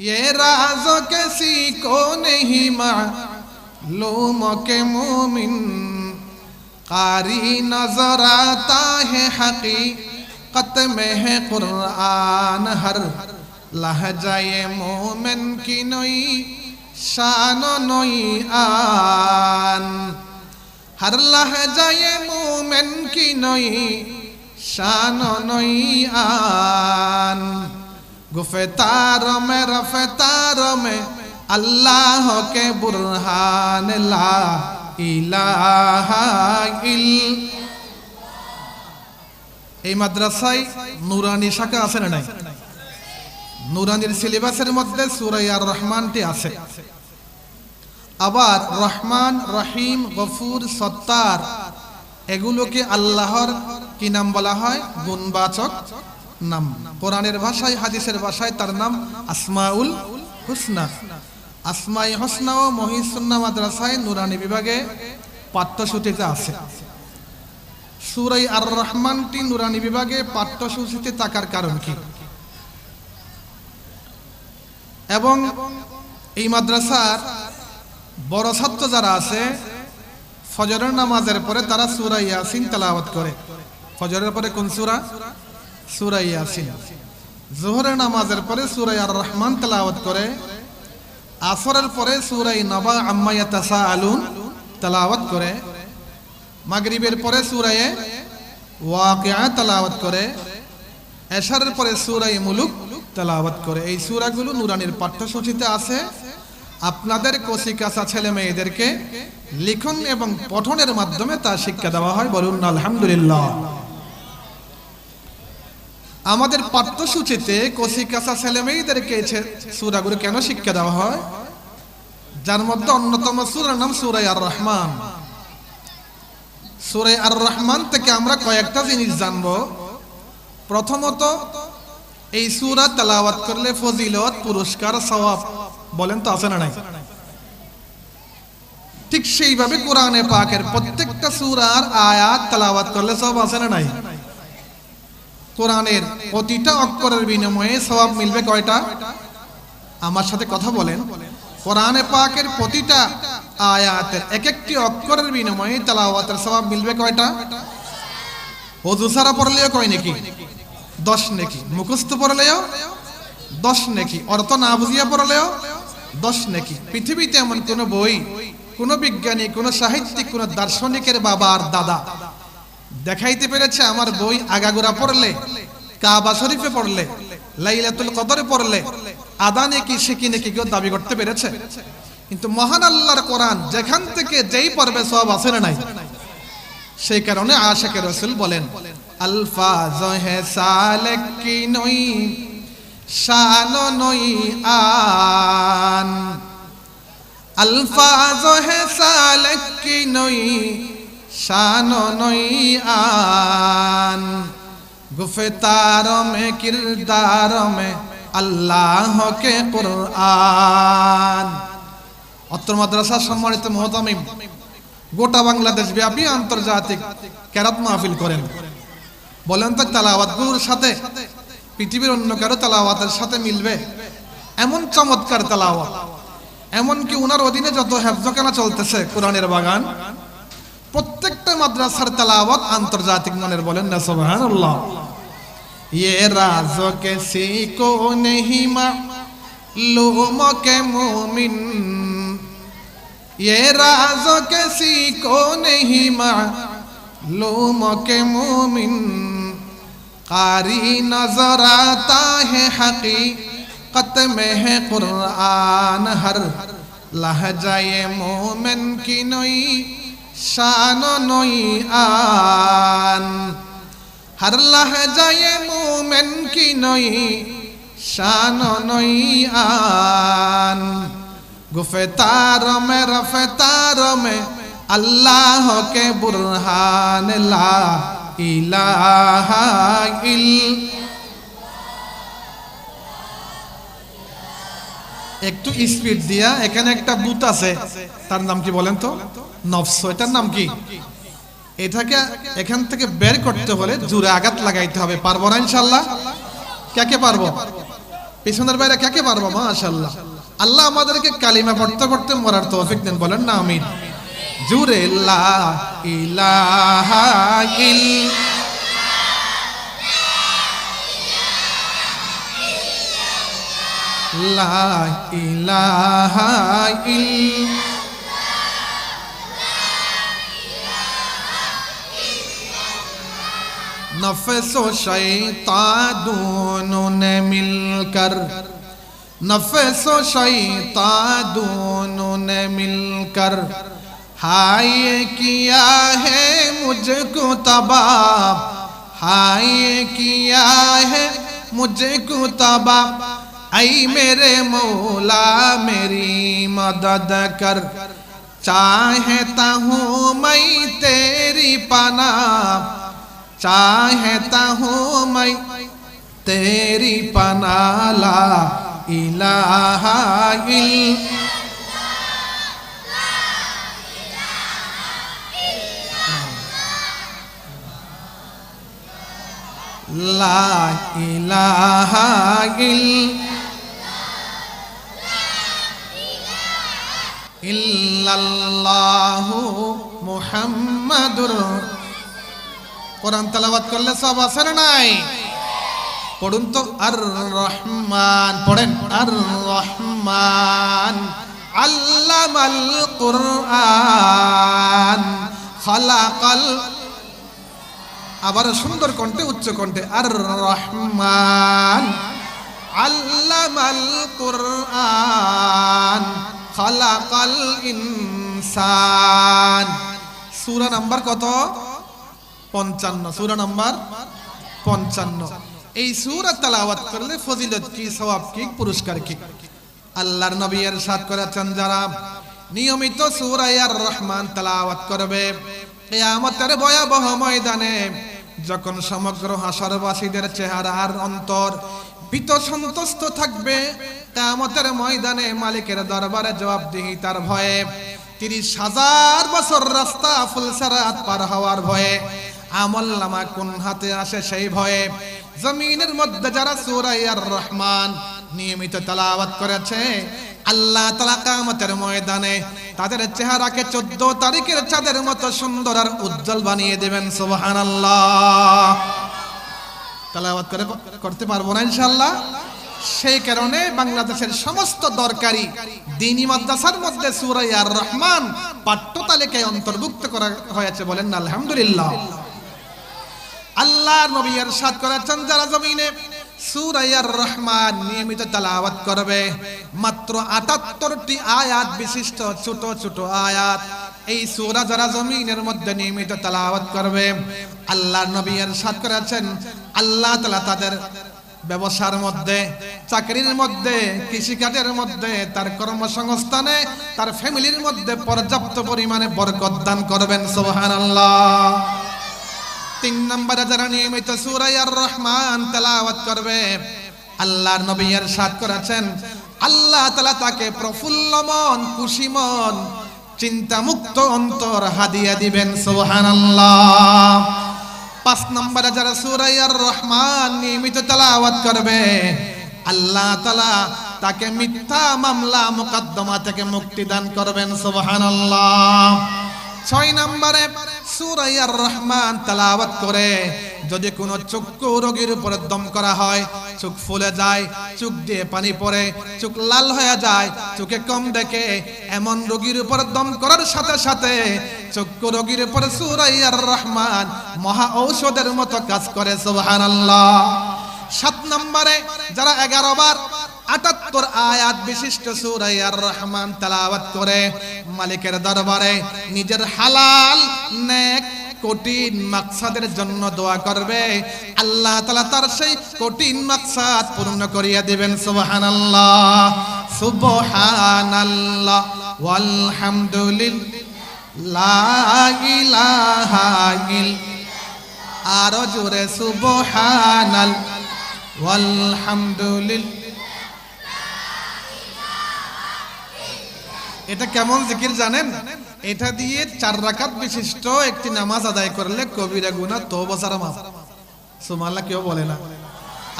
یہ راز کسی کو نہیں معلوم کے مومن قاری نظر آتا ہے حقیقت میں ہے قرآن ہر لہجہ مومن کی نئی شان و نئی آن ہر لہجہ مومن کی نئی شان و نئی آن गुफतार में रफतार में अल्लाह के बुरहान ला ইলাহা ইল এই মাদ্রাসায় নুরানি শাখা আছে না নাই নুরানির সিলেবাসের মধ্যে সুরাই আর রহমানটি আছে আবার রহমান রহিম গফুর সত্তার এগুলোকে আল্লাহর কি নাম বলা হয় গুণবাচক নাম। কোরআনের ভাষায়, হাদিসের ভাষায় তার নাম আসমাউল হুসনা। আসমাই হোসনা ও মহিসুন্না মাদ্রাসায় নুরানি বিভাগে পাঠ্যসূচিতে আছে। সুরাই আর রহমানটি নুরানি বিভাগে পাঠ্যসূচিতে থাকার কারণ কি? এবং এই মাদ্রাসার বড় ছাত্র যারা আছে, ফজরের নামাজের পরে তারা সুরা ইয়াসিন তেলাওয়াত করে। ফজরের পরে কোন সুরা? সুরা ইয়াসিন। জোহরের নামাজের পরে সুরা আর রহমান তেলাওয়াত করে, আসরের পরে সুরাই নবা আম্মাইয়া তাসা আলুন তালাওয়াত করে, মাগরিবের পরে সুরায়ে ওয়াকিয়া তালাওয়াত করে, এশারের পরে সুরাই মুলুক তালাওয়াত করে। এই সুরাগুলো নুরানির পাঠ্যসূচিতে আছে। আপনাদের কচিকাচা ছেলে মেয়েদেরকে লিখন এবং পঠনের মাধ্যমে তা শিক্ষা দেওয়া হয়। বলুন, আলহামদুলিল্লাহ। আমাদের পাঠ্যসূচিতে কচিকাচা ছেলে মেয়েদেরকে সুরাগুলো কেন শিক্ষা দেওয়া হয়? যার মধ্যে অন্যতম সুরার নাম সুরাই আর রহমান সুরাই আর রহমান থেকে আমরা কয়েকটা জিনিস জানব। প্রথমত, এই সুরা তেলাওয়াত করলে ফজিলত, পুরস্কার, সওয়াব, বলেন তো আছে না নাই? ঠিক সেইভাবে কোরআনে পাকের প্রত্যেকটা সুরার আয়াত তেলাওয়াত করলে সব আছে না নাই? কোরআনের প্রতিটা অক্ষরের বিনিময়ে সবাব মিলবে কয়টা? আমার সাথে কথা বলেন। কোরআনে পাকের প্রতিটা আয়াতের এক একটি অক্ষরের বিনিময়ে তালাওয়াতের সবাব মিলবে কয়টা? অজু সারা পড়লেও কয় নাকি? দশ নেকি। মুখস্থ পড়লেও দশ নেকি। অর্থ না বুঝিয়া পড়লেও দশ নেকি। পৃথিবীতে এমন কোন বই, কোন বিজ্ঞানী, কোন সাহিত্যিক, কোন দার্শনিকের বাবা আর দাদা দেখাইতে পেরেছে আমার বই আগাগোড়া পড়লে, কাবা শরীফে পড়লে, লাইলাতুল কদরে পড়লে আদানে কি শিখি নাকি কেউ দাবি করতে পেরেছে। কিন্তু মহান আল্লাহর কোরআন যেখান থেকে যেই পর্বে সব আছে না নাই, সেই কারণে আশাকে রসুল বলেন, আলফাজ হে সালেক কি নই, শান নই আন। আলফাজ হে সালেক কি নই शान नई आन गुफ्तार में किरदार में আল্লাহ কে কোরআন অত্র মাদ্রাসা সম্মানিত মহতামিম গোটা বাংলাদেশ ব্যাপী আন্তর্জাতিক ক্যারাত মাহফিল করেন বলেন তো তালাওয়াত গুরুর সাথে পৃথিবীর অন্য কারো তালাওয়াতের সাথে মিলবে এমন চমৎকার তালাওয়াত এমনকি উনার অধীনে যত হেফজখানা চলতেছে কোরআনের বাগান প্রত্যেকটা মাদ্রাসার তালাওয়াত আন্তর্জাতিক মানের বলেন না সুবহানাল্লাহ ये राजों के सीको नहीं मालूम के मोमिन ये राजों के सीको नहीं मालूम के मोमिन कारी नजर आता है हकीकत में है कुरान हर लहजाए मोमिन की नई শান নই আন। হর লহজায় মুমেন কি নই শান নই আন। গুফেতার মে রফেতার মে আল্লাহ কে বুরহান, লা ইলাহা ইল একটু স্পিড দিয়া, এখানে একটা বুথ আছে। তার নাম কি বলেন তো? নফস, এটার নাম কি? এটাকে এখান থেকে বের করতে হলে জোরে আঘাত লাগাইতে হবে। পারব না ইনশাল্লাহ কাকে পারব? পিছনের বাইরে কাকে পারব? মাশাল্লাহ আল্লাহ আমাদেরকে কালিমা পড়তে পড়তে মরার তৌফিক দেন। বলেন না, আমিন। জুরে, লা ইলাহা ইল, লা ইলাহা ইল नफस शैतान दोनों ने मिलकर। नफस शैतान दोनों ने मिलकर। हाय किया है मुझको तबाह। हाय किया है मुझको तबाह। ऐ मेरे मौला मेरी मदद कर। चाहता हूँ मैं तेरी पनाह। चाहता हूँ मैं तेरी पनाला इलाहा इल ला इलाहा কোরআন তালাবাদ করলে সব আছে না নাই? পড়ুন তো, আর রহমান, পড়েন। আর রহমান, আল্লামাল কুরআন, খালাকাল, আবার সুন্দর কণ্ঠে, উচ্চ কণ্ঠে। আর রহমান, আল্লামাল কুরআন, খালাকাল ইনসান। সূরা নাম্বার কত? পঞ্চান্ন, সুরা নাম্বার পঞ্চান্ন। এই সুরা তালাওয়াত করলে ফজিলত কি, সওয়াব কি, পুরস্কার কি? আল্লাহর নবী সাথ করেছেন যারা নিয়মিত সূরা আর রহমান তালাওয়াত করবে, কিয়ামতের ভয়াবহ ময়দানে যখন সমগ্র হাসরবাসীদের চেহারা আর অন্তর ভীত সন্তুষ্ট থাকবে, কিয়ামতের ময়দানে মালিকের দরবারে জবাবদিহিতার ভয়ে, তিরিশ হাজার বছর রাস্তা ফুলসারাত পার হওয়ার ভয়ে আমল নামা কোন হাতে আসে সেই ভয়ে জমিনের মধ্যে যারা সুরাই আর রহমান নিয়মিত তালাওয়াত করেছে, আল্লাহ তালা কামতের ময়দানে তাদের চেহারাকে চোদ্দ তারিখের চাঁদের মতো সুন্দর আর উজ্জ্বল বানিয়ে দেবেন সুবহান আল্লাহ করে করতে পারব না ইনশাল্লাহ সেই কারণে বাংলাদেশের সমস্ত দরকারি দিনী মাদ্রাসার মধ্যে আর রহমান পাঠ্য তালিকায় অন্তর্ভুক্ত করা হয়েছে বলেন, আলহামদুলিল্লাহ। আল্লাহ নবী এরশাদ করেছেন যারা জমিনে সুরাইয়ার রহমান নিয়মিত তালাওয়াত করবে। মাত্র আটাত্তরটি আয়াত বিশিষ্ট ছোট ছোট আয়াত। এই সূরা যারা জমিনের মধ্যে নিয়মিত তালাওয়াত করবে আল্লাহ নবী এরশাদ করেছেন। আল্লাহ তাআলা তাদের ব্যবসার মধ্যে, চাকরির মধ্যে, কৃষিকাজের মধ্যে, তার কর্মসংস্থানে, তার ফ্যামিলির মধ্যে পর্যাপ্ত পরিমাণে বরকত দান করবেন, সুবহানাল্লাহ। তিন নম্বরে যারা নিয়মিত সুরাইয়ার রহমান তেলাওয়াত করবে, আল্লাহর নবী সাথ করেছেন। আল্লাহ তালা তাকে প্রফুল্ল মন, খুশি মন চিন্তা মুক্ত অন্তর হাদিয়া দিবেন, সুবহানাল্লাহ। পাঁচ নম্বরে যারা সুরাইয়ার রহমান নিয়মিত তেলাওয়াত করবে, আল্লাহ তালা তাকে মিথ্যা মামলা মোকদ্দমা থেকে মুক্তি দান করবেন, সুবহানাল্লাহ। ছয় নম্বরে সুরাইয়ার রহমান তালাওয়াত করে। যদি কোনো চক্ষু রোগীর উপরে দম করা হয়, চোখ ফুলে যায়, চোখ দিয়ে পানি পড়ে, চোখ লাল হয়ে যায়, চোখে কম দেখে, এমন রোগীর উপর দম করার সাথে সাথে চক্ষু রোগীর উপরে সুরাইয়ার রহমান মহা ঔষধের মতো কাজ করে সাত নম্বরে যারা এগারো বার আটাত্তর আয়াত বিশিষ্ট সুরাই আর রহমান তালাওয়াত করে মালিকের দরবারে নিজের হালাল নেক, কঠিন মাকসাদের জন্য দোয়া করবে। আল্লাহ তালা তার সেই কঠিন মাকসাদ পূর্ণ করিয়া দিবেন সুবহান আল্লাহ লা ইলাহা ইল, আরও জোরে, সুবহানাল, ওয়ালহামদুলিল্লাহ। এটা কেমন জিকির জানেন? এটা দিয়ে চার রাকাত বিশিষ্ট একটি নামাজ আদায় করলে কবিরা গুনা তো মাফ। সুমাল্লা কেউ বলে না।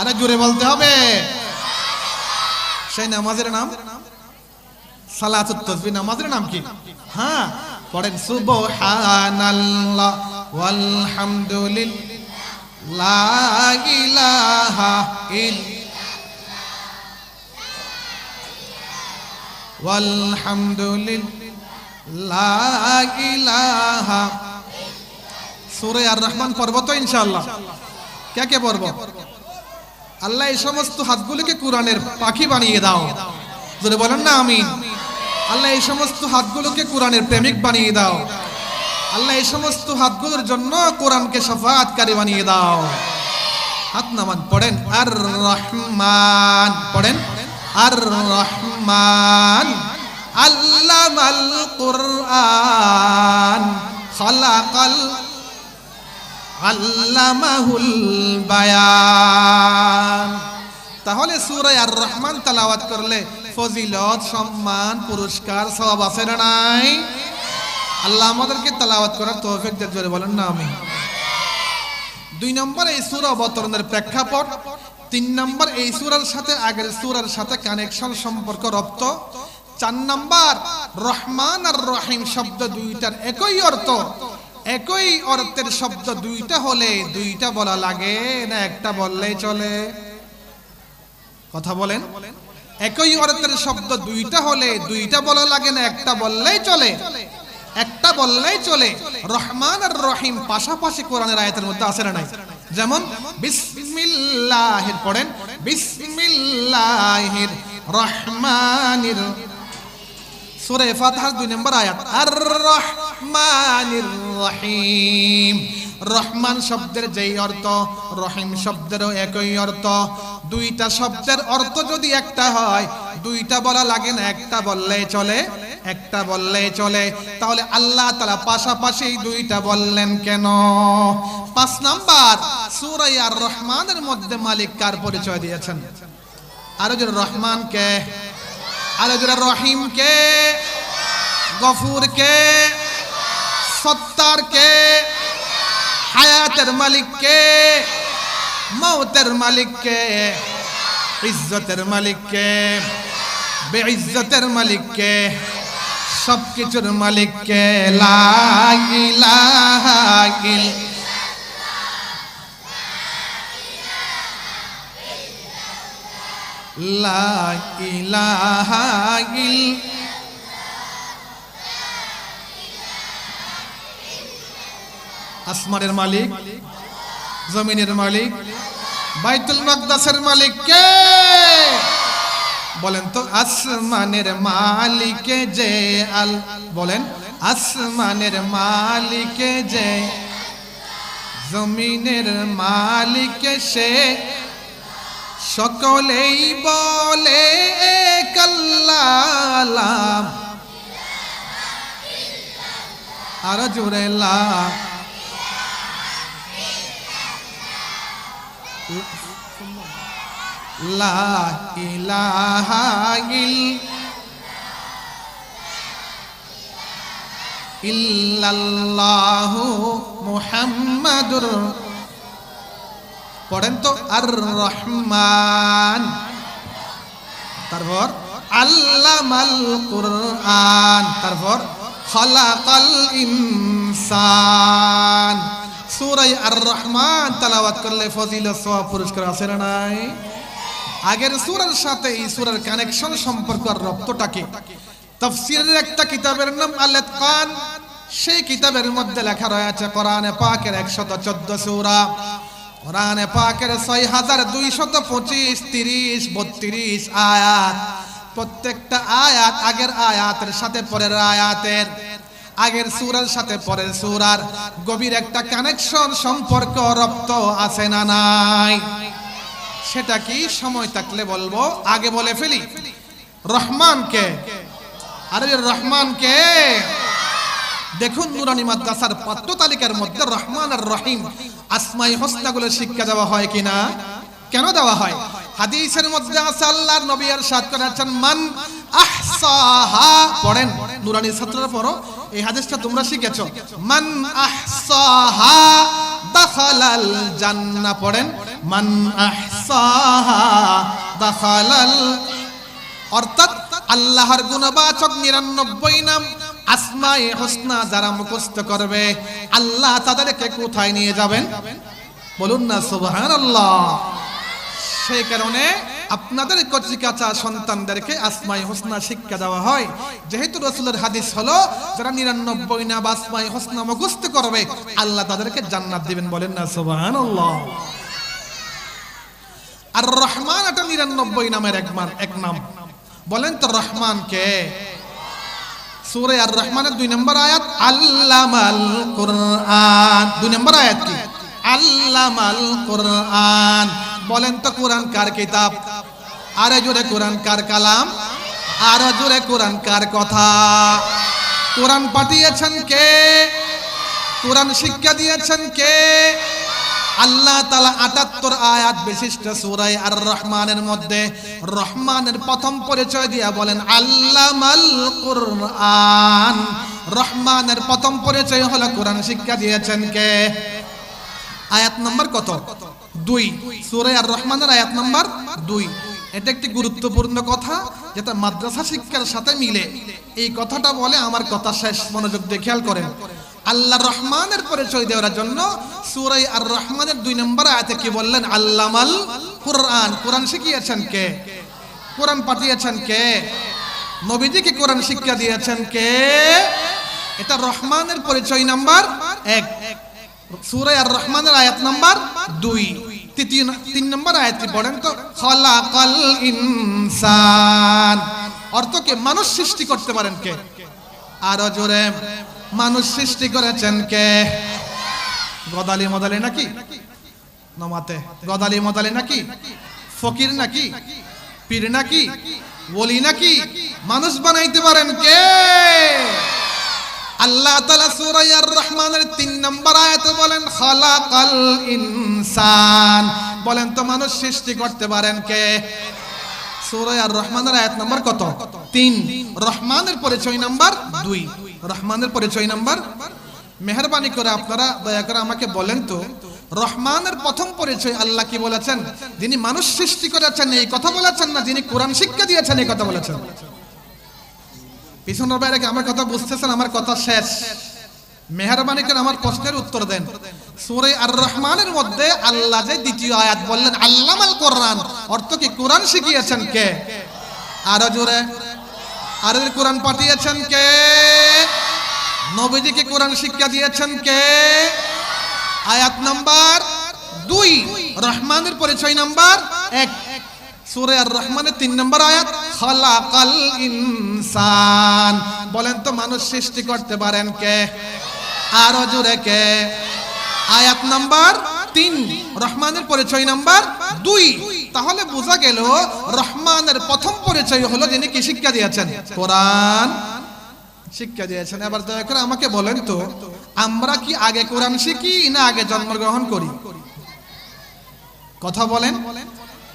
আরে জোরে বলতে হবে। সেই নামাজের নাম? সালাতুত নামাজের নাম কি? হ্যাঁ পড়েন সুবহানাল্লাহ ওয়ালহামদুলিল্লাহ, লা ইলাহা ইল ইলাহা সূরা আর রহমান পড়ব তো ইনশাআল্লাহ? কে কে পড়ব? আল্লাহ এই সমস্ত হাতগুলোকে কোরআনের পাখি বানিয়ে দাও। যদি বলেন না আমি আল্লাহ এই সমস্ত হাতগুলোকে কোরআনের প্রেমিক বানিয়ে দাও। আল্লাহ এই সমস্ত হাতগুলোর জন্য কোরআনকে সাফাতকারী বানিয়ে দাও। হাত নামান, পড়েন। আর রহমান, পড়েন। আর রহমান আল্লামাল কুরআন খালাকাল আল্লামাহুল বায়ান। তাহলে সূরা আর রহমান তেলাওয়াত করলে ফজিলত, সম্মান, পুরস্কার সব আছে না নাই? আল্লাহ আমাদেরকে তেলাওয়াত করার তৌফিক জোরে বলেন না আমি দুই নম্বর এই সূরা অবতরণের প্রেক্ষাপট তিন নম্বর, এই সূরার সাথে আগের সূরার সাথে কানেকশন সম্পর্ক রপ্ত। চার নম্বর, রহমান আর রহিম শব্দ দুইটার একই অর্থ। একই অর্থের শব্দ দুইটা হলে দুইটা বলা লাগে না একটা বললেই চলে। কথা বলেন? একই অর্থের শব্দ দুইটা হলে দুইটা বলা লাগে না একটা বললেই চলে। একটা বললেই চলে। রহমান আর রহিম পাশাপাশি কোরআনের আয়াতের মধ্যে আছে না নাই? যেমন বিসমিল্লাহির পড়েন, বিসমিল্লাহির রহমানির। সূরা ফাতিহার দুই নম্বর আয়াত আর রহমানির রহিম। রহমান শব্দের যেই অর্থ, রহিম শব্দেরও একই অর্থ। দুইটা শব্দের অর্থ যদি একটা হয়, দুইটা বলা লাগে না, একটা বললেই চলে। একটা বললেই চলে, তাহলে আল্লাহ তালা পাশাপাশি দুইটা বললেন কেন? পাঁচ নাম্বার সুরাই আর রহমানের মধ্যে মালিক কার পরিচয় দিয়েছেন? আরও যে রহমান কে? আরও যে রহিম কে? গফুর কে? সত্তার কে? হায়াতের মালিক কে? মৌতের মালিক কে? ইজ্জতের মালিক কে? বেইজ্জতের মালিক কে? সবকিছুর মালিক কে লা ইলাহা ইল লা ইলাহা ইল আসমানের মালিক, জমিনের মালিক, বাইতুল মাকদাসের মালিক কে? বলেন তো, আসমানের মালিকে যে আল, বলেন, আসমানের মালিকে যে, জমিনের মালিকে সে, সকলেই বলে কাল্লালাম আর জোরে লা লা ইলাহা ইল ইল্লাল্লাহু মুহাম্মাদুর পড়েন তো আর রহমান তারপর আল্লামাল কুরআন। তারপর খালাকাল ইনসান। সূরায়ে আর রহমান তেলাওয়াত করলে ফজিলত সওয়াব পুরস্কার আছে না নাই? আগের সূরার সাথে এই সূরার কানেকশন সম্পর্ক আর রপ্তটা কি? তাফসীরের একটা কিতাবের নাম আল ইতকান সেই কিতাবের মধ্যে লেখা রয়েছে, কোরআনে পাকের 114 সূরা। কোরআনে পাকের 6225 30 32 আয়াত। প্রত্যেকটা আয়াত আগের আয়াতের সাথে পরের আয়াতের। আগের সূরার সাথে পরের সূরার। গভীর একটা কানেকশন সম্পর্ক, রপ্ত আছে না নাই? সেটা কি সময় থাকলে বলব, আগে বলে ফেলি। রহমানকে। আরে রহমানকে। দেখুন নুরানি মাদ্রাসার পাত্র তালিকার মধ্যে রহমান আর রহিম আসমাই হস্তাগুলো শিক্ষা দেওয়া হয় কিনা? কেন দেওয়া হয়? হাদিসের মধ্যে আছে, আল্লাহর নবী আর সাদ করেছেন, মান আহসাহা। পড়েন নুরানি ছাত্ররা পড়ো এই হাদিসটা তোমরা শিখেছো। মান আহসাহা। দাখালাল জান্না পড়েন। মান আহসাহা দাখালাল। অর্থাৎ আল্লাহর গুণবাচক নিরানব্বই নাম আসমায়ে হোসনা যারা মুখস্থ করবে, আল্লাহ তাদেরকে কোথায় নিয়ে যাবেন? বলুন না, সুবহানাল্লাহ। সেই কারণে আপনাদের কচি কাঁচা সন্তানদেরকে আসমাই হোসনা শিক্ষা দেওয়া হয়। যেহেতু রসুলের হাদিস হলো, যারা নিরানব্বই না বা আসমাই হোসনা মুখস্থ করবে, আল্লাহ তাদেরকে জান্নাত দিবেন বলেন না আল্লাহ আর রহমান এটা নিরানব্বই নামের এক এক নাম। বলেন তো রহমান কে? সুরে আর রহমানের দুই নম্বর আয়াত, আল্লামাল কোরআন। দুই নম্বর আয়াত কি? আল্লামাল কোরআন। বলেন তো কোরআন কার কিতাব? আরে জোরে কোরআন কার কালাম? আরও জোরে কোরআন কার কথা? কোরআন পাঠিয়েছেন কে? কোরআন শিক্ষা দিয়েছেন কে? আল্লাহ তালা আটাত্তর আয়াত বিশিষ্ট সুরাই আর রহমানের মধ্যে রহমানের প্রথম পরিচয় দিয়া বলেন, আল্লামাল কোরআন। রহমানের প্রথম পরিচয় হলো কোরআন শিক্ষা দিয়েছেন কে? আয়াত নম্বর কত? দুই। সুরাই আর রহমানের আয়াত নম্বর দুই। এটা একটি গুরুত্বপূর্ণ কথা যেটা মাদ্রাসা শিক্ষার সাথে মিলে। এই কথাটা বলে আমার কথা শেষ মনোযোগ দিয়ে খেয়াল করেন। আল্লাহ রহমানের পরিচয় দেওয়ার জন্য সুরাই আর রহমানের দুই নম্বর আয়াতে কি বললেন? আল্লামাল কোরআন। কোরআন শিখিয়েছেন কে? কোরআন পাঠিয়েছেন কে? নবীজিকে কোরআন শিক্ষা দিয়েছেন কে? এটা রহমানের পরিচয় নাম্বার এক। সুরাই আর রহমানের আয়াত নাম্বার দুই। তৃতীয় তিন নম্বর আয়াতটি পড়েন তো, খলাকাল ইনসান। অর্থ কে, মানুষ সৃষ্টি করতে পারেন কে? আরও জোরে, মানুষ সৃষ্টি করেছেন কে? গদালি মদালি নাকি? নমাতে, গদালি মদালি নাকি? ফকির নাকি? পীর নাকি? বলি নাকি? মানুষ বানাইতে পারেন কে? আল্লাহ তাআলা সূরা আর রহমানের 3 নম্বর আয়াতে বলেন, খালাকাল ইনসান। বলেন তো মানুষ সৃষ্টি করতে পারেন কে? সূরা আর রহমানের আয়াত নাম্বার কত? 3 রহমানের পরিচয় নাম্বার 2 রহমানের পরিচয় নাম্বার মেহরবানি করে আপনারা দয়া করে আমাকে বলেন তো, রহমানের প্রথম পরিচয় আল্লাহ কি বলেছেন? যিনি মানুষ সৃষ্টি করেছেন, এই কথা বলেছেন না? যিনি কোরআন শিক্ষা দিয়েছেন, এই কথা বলেছেন। পিছনের বাইরে আমার কথা বুঝতেছেন, আমার কথা শেষ। মেহরবানি করে আমার প্রশ্নের উত্তর দেন। সূরা আর রহমানের মধ্যে আল্লাহ যে দ্বিতীয় আয়াত বললেন, আল্লামাল কোরআন, অর্থ কি? কোরআন শিখিয়েছেন কে? আরও জোরে। আর কোরআন পাঠিয়েছেন কে? নবীজিকে কোরআন শিক্ষা দিয়েছেন কে? আয়াত নাম্বার দুই। রহমানের পরিচয় নাম্বার এক। সুরে আর রহমানের তিন নম্বর আয়াত। খালাকাল ইনসান। বলেন তো মানুষ সৃষ্টি করতে পারেন কে? আরও জোরে কে? আয়াত নাম্বার তিন। রহমানের পরিচয় নাম্বার দুই। তাহলে বোঝা গেল রহমানের প্রথম পরিচয় হলো যিনি কি শিক্ষা দিয়েছেন? কোরআন শিক্ষা দিয়েছেন। এবার দয়া করে আমাকে বলেন তো, আমরা কি আগে কোরআন শিখি না আগে জন্মগ্রহণ করি? কথা বলেন।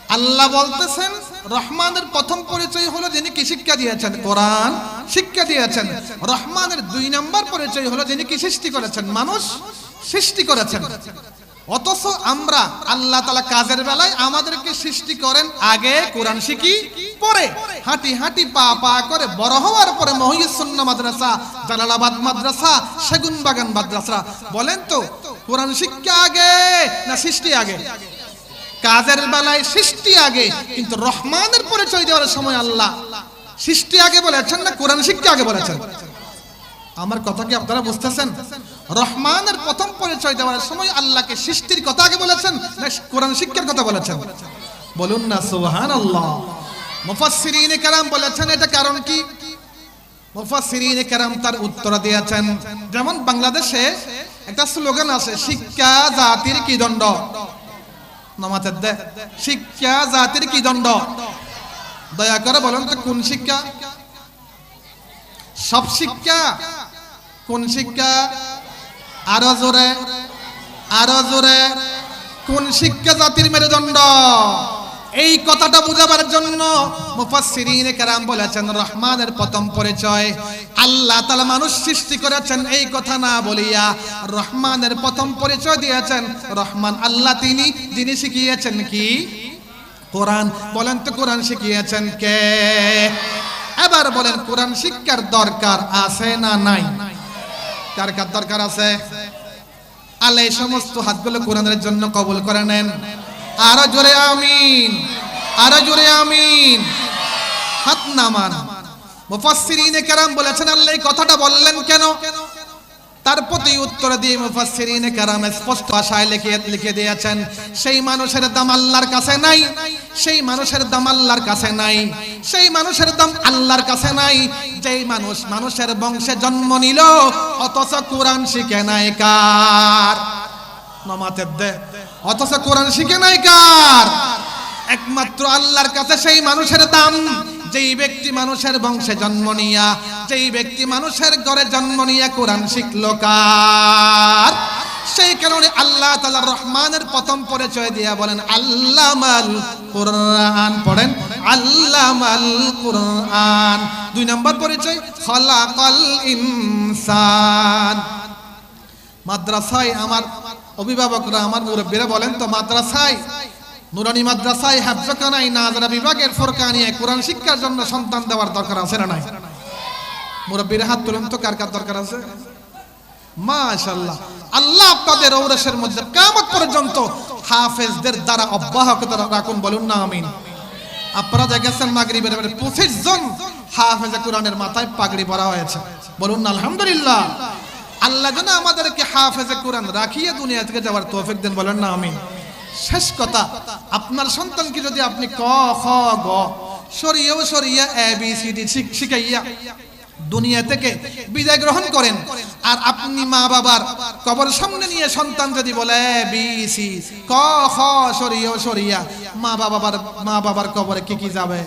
আল্লাহ বলতেছেন, রহমানের প্রথম পরিচয় হলো যিনি কি শিক্ষা দিয়েছেন? কোরআন শিক্ষা দিয়েছেন। রহমানের দুই নম্বর পরিচয় হলো যিনি কি সৃষ্টি করেছেন? মানুষ সৃষ্টি করেছেন। অথচ আমরা আল্লাহ তালা কাজের বেলায় আমাদেরকে সৃষ্টি করেন আগে কোরআন শিখি, পরে হাঁটি হাঁটি পা পা করে বড় হওয়ার পরে মহিউসুন্না মাদ্রাসা, জালালাবাদ মাদ্রাসা সেগুন বাগান মাদ্রাসা। বলেন তো, কোরআন শিক্ষা আগে না সৃষ্টি আগে? কাজের বেলায় সৃষ্টি আগে, কিন্তু রহমানের পরিচয় দেওয়ার সময় আল্লাহ সৃষ্টি আগে বলেছেন না কোরআন শিক্ষা আগে বলেছেন? আমার কথা কি আপনারা বুঝতেছেন? রহমানের প্রথম পরিচয় দেওয়ার সময় আল্লাহকে সৃষ্টির কথা আগে বলেছেন না কোরআন শিক্ষার কথা বলেছেন? বলুন না সুবহান আল্লাহ মুফাসসিরিন কালাম বলেছেন, এটা কারণ কি? মুফাসসিরিন কালাম তার উত্তর দিয়েছেন। যেমন বাংলাদেশে একটা স্লোগান আছে, শিক্ষা জাতির কি দণ্ড? নমাতের দে শিক্ষা জাতির কি দণ্ড? দয়া করে বলেন তো, কোন শিক্ষা? সব শিক্ষা? কোন শিক্ষা? আরও জোরে আরও জোরে। কোন শিক্ষা জাতির মেরুদণ্ড? এই কথাটা বোঝাবার জন্য মুফাসসিরিনে কেরাম বলেছেন, রহমানের প্রথম পরিচয়। আল্লাহ তাআলা মানুষ সৃষ্টি করেছেন এই কথা না বলিয়া রহমানের প্রথম পরিচয় দিয়েছেন। রহমান আল্লাহ তিনি, যিনি শিখিয়েছেন কি? কোরআন। বলেন তো কোরআন শিখিয়েছেন কে? এবার বলেন কোরআন শিক্ষার দরকার আছে না নাই? কার কার দরকার আছে? আল্লাহ এই সমস্ত হাতগুলো কোরআনের জন্য কবুল করে নেন। আরও জোরে আমিন, আরও জোরে আমিন। হাত নামান। মুফাসসিরিনে কেরাম বলেছেন, আল্লাহ এই কথাটা বললেন কেন? তার প্রতি উত্তর দিয়ে মুফাসসিরিনে কেরাম স্পষ্ট ভাষায় লিখে লিখে দিয়েছেন, সেই মানুষের দাম আল্লাহর কাছে নাই, সেই মানুষের দাম আল্লাহর কাছে নাই, সেই মানুষের দাম আল্লাহর কাছে নাই, যেই মানুষ, মানুষের বংশে জন্ম নিল, অথচ কোরআন শিখে নাই কার? নমাতের দে। অথচ কোরআন শিখে নাই কার? একমাত্র আল্লাহর কাছে সেই মানুষের দাম। যেই ব্যক্তি মানুষের বংশে জন্ম নিয়া, যেই ব্যক্তি মানুষের ঘরে জন্ম নিয়া কোরআন শিখলো কার? সেই কারণে আল্লাহ তাআলা রহমানের প্রথম পরিচয় দিয়া বলেন, আল্লামাল কোরআন। পড়েন, আল্লামাল কোরআন। দুই নম্বর পরিচয়, খলাকাল ইনসান। মাদ্রাসায় আমার অভিভাবকরা আমার মুরব্বীরা বলেন তো, মাদ্রাসায়, নুরানি মাদ্রাসায় হাফজকানাই নাজরা বিভাগের ফোরকানিয়ে কোরআন শিক্ষার জন্য সন্তান দেওয়ার দরকার আছে না নাই? মুরব্বীরা হাত তুলেন তো, কার কার দরকার আছে? মাশাআল্লাহ। আল্লাহ আপনাদের ঔরসের মধ্যে কিয়ামত পর্যন্ত হাফেজদের দ্বারা অব্যাহত রাখুন, বলুন না, আমিন। আপনারা দেখেছেন মাগরিবের পঁচিশ জন হাফেজে কোরআনের মাথায় পাগড়ি পরা হয়েছে। বলুন না, আলহামদুলিল্লাহ। আল্লাহ যেন আমাদেরকে হাফেজে কোরআন রাখিয়ে দুনিয়া থেকে যাওয়ার তৌফিক দেন, বলেন না, আমিন। শেষ কথা, আপনার সন্তানকে যদি আপনি ক, খ, গ, সরিয়েও সরিয়ে এ বি সি ডি শিখাইয়া দুনিয়া থেকে বিদায় গ্রহণ করেন, আর আপনি মা বাবার কবর সামনে নিয়ে সন্তান যদি বলে বি সি ক, খ সরিয়ে সরিয়া মা বাবার মা বাবার কবরে কি কি যাবে?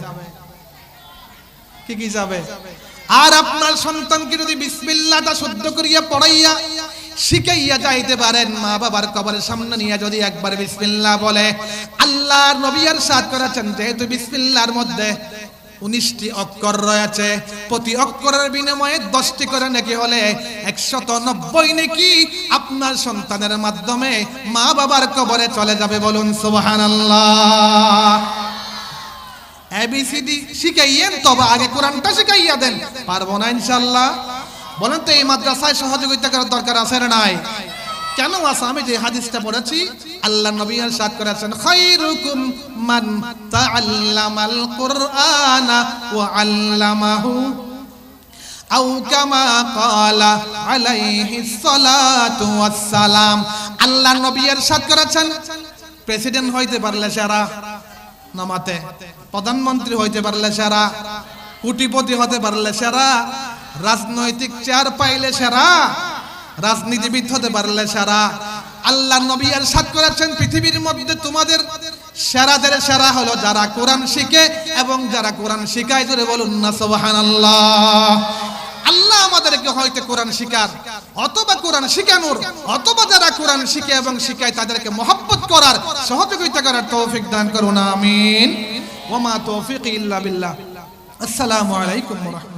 কি কি যাবে? আর আপনার সন্তানকে যদি বিসমিল্লাটা শুদ্ধ করিয়া পড়াইয়া শিখাইয়া যাইতে পারেন, মা বাবার কবরের সামনে নিয়ে যদি একবার বিসমিল্লাহ বলে, আল্লাহর নবী আর সাদ করেছেন যেহেতু বিসমিল্লাহর মধ্যে উনিশটি অক্ষর রয়েছে, প্রতি অক্ষরের বিনিময়ে দশটি করে নাকি হলে একশত নব্বই নাকি আপনার সন্তানের মাধ্যমে মা বাবার কবরে চলে যাবে বলুন সুবহান এবিসিডি শিখাইয়েন, তবে আগে কোরআনটা শিখাইয়া দেন। পারব না ইনশাল্লাহ বলেন তো, এই মাদ্রাসায় সহযোগিতা করার দরকার আছে না নাই? কেন আছে? আমি যে হাদিসটা পড়েছি, আল্লাহ নবী ইরশাদ করেছেন, খায়রুকুম মান তাআল্লামাল কুরআনা ওয়া আল্লামাহু আও কামা ক্বালা আলাইহিস সালাতু ওয়াস সালাম আল্লাহ নবী ইরশাদ করেছেন। প্রেসিডেন্ট হইতে পারলে সারা। নামাতে। প্রধানমন্ত্রী হইতে পারলে সেরা, কোটিপতি হতে পারলে সেরা, রাজনৈতিক চেয়ার পাইলে সেরা, রাজনীতিবিদ হতে পারলে সেরা। আল্লাহ নবী আর সাত করেছেন, পৃথিবীর মধ্যে তোমাদের সেরাদের সেরা হলো যারা কোরআন শিখে এবং যারা কোরআন শিখায় ধরে বলুন না, সুবহানাল্লাহ। আল্লাহ আমাদেরকে হয়তো কোরআন শিকার অথবা কোরআন শিখানোর, অথবা যারা কোরআন শিখে এবং শিখায় তাদেরকে মহব্বত করার, সহযোগিতা করার তৌফিক দান করুন, আমিন। ওমা তৌফিক ইল্লা বিল্লাহ। আসসালামু আলাইকুম ওয়া